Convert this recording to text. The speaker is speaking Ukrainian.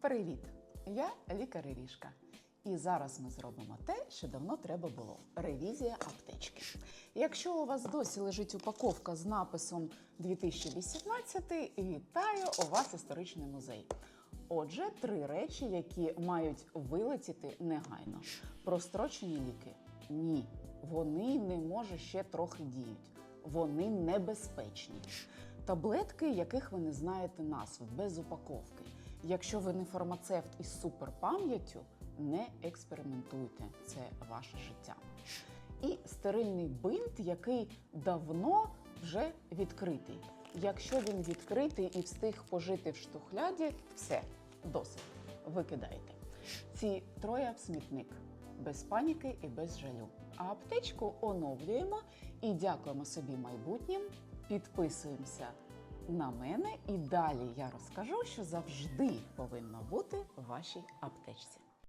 Привіт! Я лікар Ірішка. І зараз ми зробимо те, що давно треба було ревізія аптечки. Якщо у вас досі лежить упаковка з написом 2018, вітаю, у вас історичний музей. Отже, три речі, які мають вилетіти негайно. Прострочені ліки. Ні, вони не може ще трохи діють. Вони небезпечні. Таблетки, яких ви не знаєте назв, без упаковки. Якщо ви не фармацевт із суперпам'яттю, не експериментуйте, це ваше життя. І стерильний бинт, який давно вже відкритий. Якщо він відкритий і встиг пожити в штухляді, все, досить. Викидайте. Ці троє в смітник. Без паніки і без жалю. А аптечку оновлюємо і дякуємо собі майбутнім. Підписуємося на мене, і далі я розкажу, що завжди повинно бути в вашій аптечці.